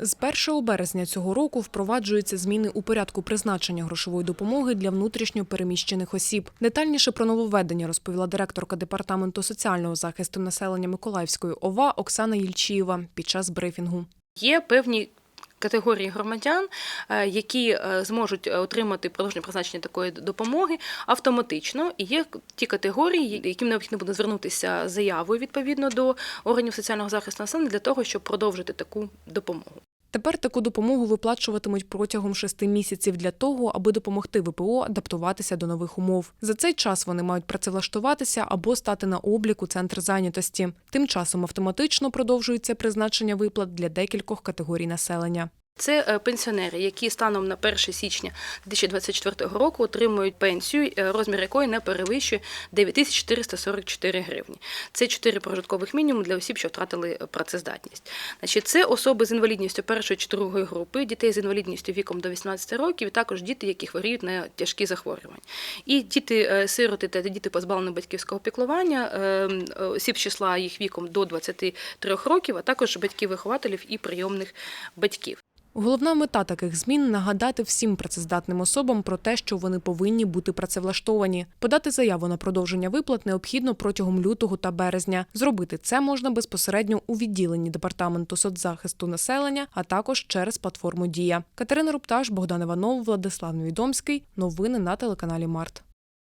З 1 березня цього року впроваджуються зміни у порядку призначення грошової допомоги для внутрішньо переміщених осіб. Детальніше про нововведення розповіла директорка департаменту соціального захисту населення Миколаївської ОВА Оксана Єльчієва під час брифінгу. Є певні категорії громадян, е, які е, зможуть отримати продовження призначення такої допомоги автоматично. І є ті категорії, яким необхідно буде звернутися заявою відповідно до органів соціального захисту населення для того, щоб продовжити таку допомогу. Тепер таку допомогу виплачуватимуть протягом шести місяців для того, аби допомогти ВПО адаптуватися до нових умов. За цей час вони мають працевлаштуватися або стати на облік у центр зайнятості. Тим часом автоматично продовжується призначення виплат для декількох категорій населення. Це е, пенсіонери, які станом на 1 січня 2024 року отримують пенсію, е, розмір якої не перевищує 9444 гривні. Це 4 прожиткових мінімум для осіб, що втратили е, працездатність. Значить, це особи з інвалідністю першої чи другої групи, дітей з інвалідністю віком до 18 років, і також діти, які хворіють на тяжкі захворювання. І діти сироти та діти позбавлені батьківського піклування, осіб числа їх віком до 23 років, а також батьків вихователів і прийомних батьків. Головна мета таких змін нагадати всім працездатним особам про те, що вони повинні бути працевлаштовані. Подати заяву на продовження виплат необхідно протягом лютого та березня. Зробити це можна безпосередньо у відділенні департаменту соцзахисту населення, а також через платформу Дія. Катерина Рупташ, Богдан Іванов, Владислав Невідомський. Новини на телеканалі Март.